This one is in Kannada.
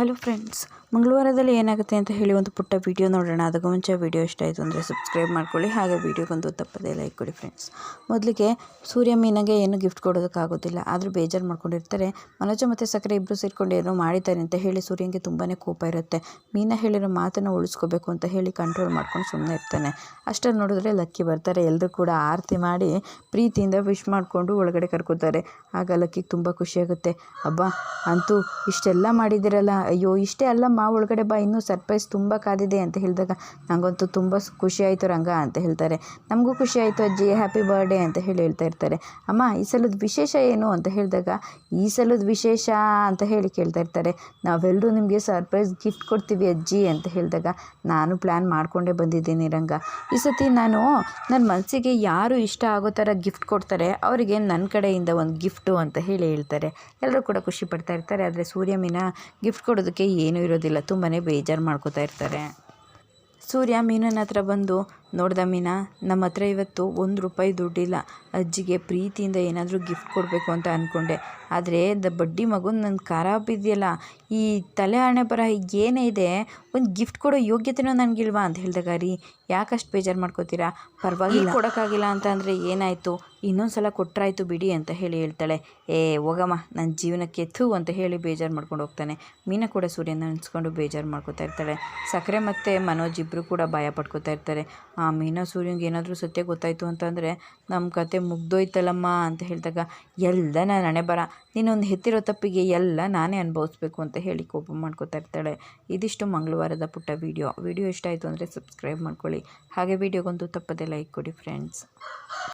ಹಲೋ ಫ್ರೆಂಡ್ಸ್, ಮಂಗಳವಾರದಲ್ಲಿ ಏನಾಗುತ್ತೆ ಅಂತ ಹೇಳಿ ಒಂದು ಪುಟ್ಟ ವಿಡಿಯೋ ನೋಡೋಣ. ಅದಕ್ಕೂ ಮುಂಚೆ ವಿಡಿಯೋ ಇಷ್ಟ ಆಯಿತು ಅಂದರೆ ಸಬ್ಸ್ಕ್ರೈಬ್ ಮಾಡ್ಕೊಳ್ಳಿ. ಹಾಗೆ ವಿಡಿಯೋಗೊಂದು ತಪ್ಪದೇ ಲೈಕ್ ಕೊಡಿ ಫ್ರೆಂಡ್ಸ್ ಮೊದಲಿಗೆ ಸೂರ್ಯ ಮೀನಿಗೆ ಏನು ಗಿಫ್ಟ್ ಕೊಡೋದಕ್ಕಾಗೋದಿಲ್ಲ. ಆದರೂ ಬೇಜಾರು ಮಾಡ್ಕೊಂಡಿರ್ತಾರೆ. ಮನೋಜ ಮತ್ತು ಸಕ್ಕರೆ ಇಬ್ಬರು ಸೇರಿಕೊಂಡು ಏನೋ ಮಾಡಿದ್ದಾರೆ ಅಂತ ಹೇಳಿ ಸೂರ್ಯನಿಗೆ ತುಂಬಾ ಕೋಪ ಇರುತ್ತೆ. ಮೀನ ಹೇಳಿರೋ ಮಾತನ್ನು ಉಳಿಸ್ಕೋಬೇಕು ಅಂತ ಹೇಳಿ ಕಂಟ್ರೋಲ್ ಮಾಡ್ಕೊಂಡು ಸುಮ್ಮನೆ ಇರ್ತಾನೆ. ಅಷ್ಟನ್ನು ನೋಡಿದ್ರೆ ಲಕ್ಕಿ ಬರ್ತಾರೆ. ಎಲ್ಲರೂ ಕೂಡ ಆರತಿ ಮಾಡಿ ಪ್ರೀತಿಯಿಂದ ವಿಶ್ ಮಾಡಿಕೊಂಡು ಒಳಗಡೆ ಕರ್ಕೋತಾರೆ. ಆಗ ಲಕ್ಕಿಗೆ ತುಂಬ ಖುಷಿಯಾಗುತ್ತೆ. ಅಬ್ಬಾ, ಅಂತೂ ಇಷ್ಟೆಲ್ಲ ಮಾಡಿದ್ದೀರಲ್ಲ ಅಯ್ಯೋ, ಇಷ್ಟೇ ಅಲ್ಲಮ್ಮ ಒಳಗಡೆ ಬಾ, ಇನ್ನೂ ಸರ್ಪ್ರೈಸ್ ತುಂಬ ಕಾದಿದೆ ಅಂತ ಹೇಳಿದಾಗ ನನಗಂತೂ ತುಂಬ ಖುಷಿ ಆಯಿತು ರಂಗ ಅಂತ ಹೇಳ್ತಾರೆ. ನಮಗೂ ಖುಷಿ ಆಯಿತು ಅಜ್ಜಿ ಹ್ಯಾಪಿ ಬರ್ಡೇ ಅಂತ ಹೇಳಿ ಹೇಳ್ತಾ ಇರ್ತಾರೆ. ಅಮ್ಮ, ಈ ಸಲದ ವಿಶೇಷ ಏನು? ಅಂತ ಹೇಳಿದಾಗ, ಈ ಸಲದ ವಿಶೇಷ ಅಂತ ಹೇಳಿ ಕೇಳ್ತಾ ಇರ್ತಾರೆ. ನಾವೆಲ್ಲರೂ ನಿಮಗೆ ಸರ್ಪ್ರೈಸ್ ಗಿಫ್ಟ್ ಕೊಡ್ತೀವಿ ಅಜ್ಜಿ ಅಂತ ಹೇಳಿದಾಗ, ನಾನು ಪ್ಲ್ಯಾನ್ ಮಾಡಿಕೊಂಡೇ ಬಂದಿದ್ದೀನಿ ರಂಗ. ಈ ಸತಿ ನಾನು ನನ್ನ ಮನಸ್ಸಿಗೆ ಯಾರು ಇಷ್ಟ ಆಗೋ ಥರ ಗಿಫ್ಟ್ ಕೊಡ್ತಾರೆ, ಅವರಿಗೆ ನನ್ನ ಕಡೆಯಿಂದ ಒಂದು ಗಿಫ್ಟು ಅಂತ ಹೇಳಿ ಹೇಳ್ತಾರೆ. ಎಲ್ಲರೂ ಕೂಡ ಖುಷಿ ಪಡ್ತಾ ಇರ್ತಾರೆ. ಆದರೆ ಸೂರ್ಯಮಿನ ಗಿಫ್ಟ್ ಕೊಡೋದಕ್ಕೆ ಏನೂ ಇರೋದಿಲ್ಲ. ತುಂಬಾ ಬೇಜಾರು ಮಾಡ್ಕೋತಾ ಇರ್ತಾರೆ. ಸೂರ್ಯ ಮೀನನ ಹತ್ರ ಬಂದು ನೋಡ್ದ ಮೀನಾ, ನಮ್ಮ ಹತ್ರ ಇವತ್ತು ಒಂದು ರೂಪಾಯಿ ದುಡ್ಡಿಲ್ಲ. ಅಜ್ಜಿಗೆ ಪ್ರೀತಿಯಿಂದ ಏನಾದರೂ ಗಿಫ್ಟ್ ಕೊಡಬೇಕು ಅಂತ ಅಂದ್ಕೊಂಡೆ ಆದರೆ ದ ಬಡ್ಡಿ ಮಗು ನನ್ನ ಖಾರ ಬಿದ್ದಿಲ್ಲ ಈ ತಲೆ ಹಣೆ ಬರ ಏನೇ ಇದೆ, ಒಂದು ಗಿಫ್ಟ್ ಕೊಡೋ ಯೋಗ್ಯತೆನೂ ನನಗಿಲ್ವಾ ಅಂತ ಹೇಳಿದಾಗ ರೀ ಯಾಕಷ್ಟು ಬೇಜಾರು ಮಾಡ್ಕೋತೀರಾ? ಪರವಾಗಿಲ್ಲ. ಕೊಡೋಕ್ಕಾಗಿಲ್ಲ ಅಂತ ಅಂದರೆ ಏನಾಯಿತು? ಇನ್ನೊಂದು ಸಲ ಕೊಟ್ಟರಾಯ್ತು ಬಿಡಿ ಅಂತ ಹೇಳಿ ಹೇಳ್ತಾಳೆ. ಏ, ಹೋಗಮ್ಮ ನನ್ನ ಜೀವನಕ್ಕೆ ಥೂ ಅಂತ ಹೇಳಿ ಬೇಜಾರು ಮಾಡ್ಕೊಂಡು ಹೋಗ್ತಾನೆ. ಮೀನ ಕೂಡ ಸೂರ್ಯನ ನೆನೆಸ್ಕೊಂಡು ಬೇಜಾರು ಮಾಡ್ಕೋತಾ ಇರ್ತಾಳೆ. ಸಕ್ಕರೆ ಮತ್ತು ಮನೋಜ್ ಇಬ್ಬರು ಕೂಡ ಭಯ ಪಡ್ಕೋತಾ ಇರ್ತಾರೆ. ಆ ಮೀನ ಸೂರ್ಯಂಗೆ ಏನಾದರೂ ಸತ್ಯ ಗೊತ್ತಾಯಿತು ಅಂತಂದರೆ ನಮ್ಮ ಕತೆ ಮುಗ್ದೋಯ್ತಲ್ಲಮ್ಮ ಅಂತ ಹೇಳಿದಾಗ, ಎಲ್ಲ ನಾನು ಹಣೆ ಬರ ನೀನೊಂದು ಹೆತ್ತಿರೋ ತಪ್ಪಿಗೆ ಎಲ್ಲ ನಾನೇ ಅನುಭವಿಸ್ಬೇಕು ಅಂತ ಹೇಳಿ ಕೋಪ ಮಾಡ್ಕೋತಾ ಇರ್ತಾಳೆ. ಇದಿಷ್ಟು ಮಂಗಳವಾರದ ಪುಟ್ಟ ವೀಡಿಯೋ. ವಿಡಿಯೋ ಇಷ್ಟ ಆಯಿತು ಅಂದರೆ ಸಬ್ಸ್ಕ್ರೈಬ್ ಮಾಡ್ಕೊಳ್ಳಿ. ಹಾಗೆ ವಿಡಿಯೋಗೊಂದು ತಪ್ಪದೆ ಲೈಕ್ ಕೊಡಿ ಫ್ರೆಂಡ್ಸ್.